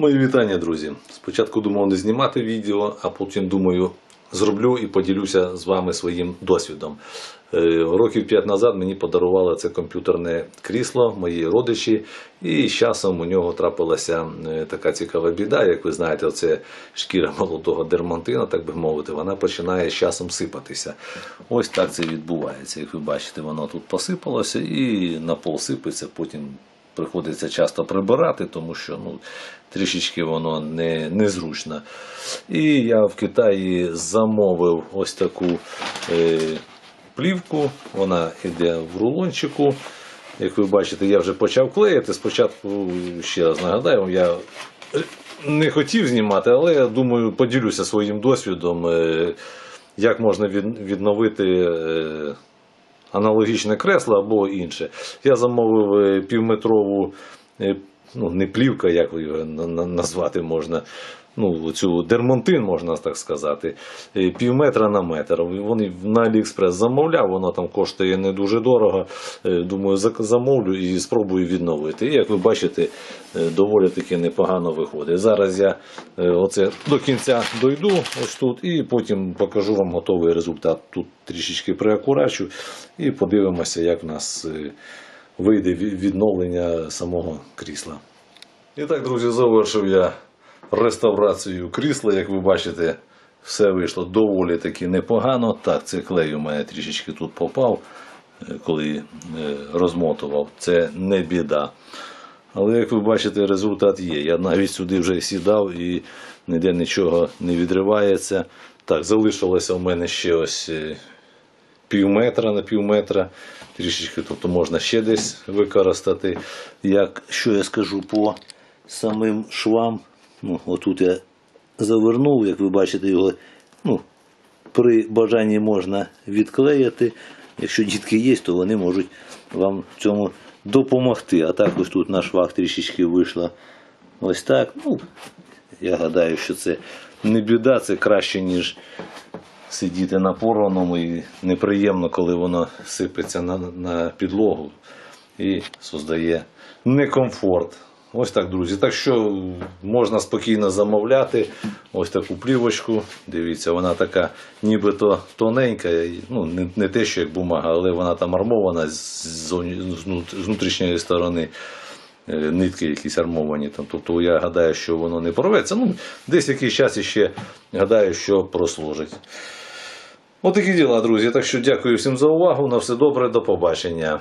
Мої вітання, друзі. Спочатку думав не знімати відео, а потім думаю, зроблю і поділюся з вами своїм досвідом. Е, Років п'ять назад мені подарували це комп'ютерне крісло, мої родичі, і з часом у нього трапилася е, така цікава біда. Як ви знаєте, оце шкіра молодого дермантина, так би мовити, вона починає з часом сипатися. Ось так це відбувається. Як ви бачите, воно тут посипалося і на пол сипеться, потім приходиться часто прибирати, тому що ну, трішечки воно не, незручно. І я в Китаї замовив ось таку е, плівку, вона йде в рулончику. Як ви бачите, я вже почав клеїти. Спочатку, ще раз нагадаю, я не хотів знімати, але я думаю, поділюся своїм досвідом, е, як можна від- відновити. Аналогічне кресло або інше. Я замовив е, півметрову, е, ну не плівка, як його на- на- назвати можна. Ну, цю дермонтин, можна так сказати, е, пів метра на метр. Вони на Аліекспрес замовляв, воно там коштує не дуже дорого. Е, Думаю, замовлю і спробую відновити. І як ви бачите, е, доволі таки непогано виходить. Зараз я оце до кінця дойду ось тут і потім покажу вам готовий результат. Тут трішечки приакурачу і подивимося, як в нас вийде відновлення самого крісла. І так, друзі, завершив я реставрацію крісла. Як ви бачите, все вийшло доволі таки непогано. Так, це клей у мене трішечки тут попав, е, коли е, розмотував. Це не біда. Але як ви бачите, результат є. Я навіть сюди вже сідав і ніде нічого не відривається. Так, залишилося у мене ще ось е, пів метра на пів метра. Трішечки, тобто можна ще десь використати. Як що я скажу по самим швам. Ну, отут я завернув, як ви бачите, його ну, при бажанні можна відклеїти. Якщо дітки є, то вони можуть вам в цьому допомогти. А так ось тут на швах трішечки вийшло ось так. Ну, я гадаю, що це не біда, це краще, ніж сидіти на порваному і неприємно, коли воно сипеться на, на підлогу і создає некомфорт. Ось так, друзі. Так що можна спокійно замовляти ось таку плівочку. Дивіться, вона така нібито тоненька, ну не, не те, що як бумага, але вона там армована з, з з внутрішньої сторони. Е, Нитки якісь армовані там. Тобто я гадаю, що воно не порветься. Ну, десь якийсь час іще гадаю, що прослужить. Отакі діла, друзі. Так що дякую всім за увагу. На все добре, до побачення.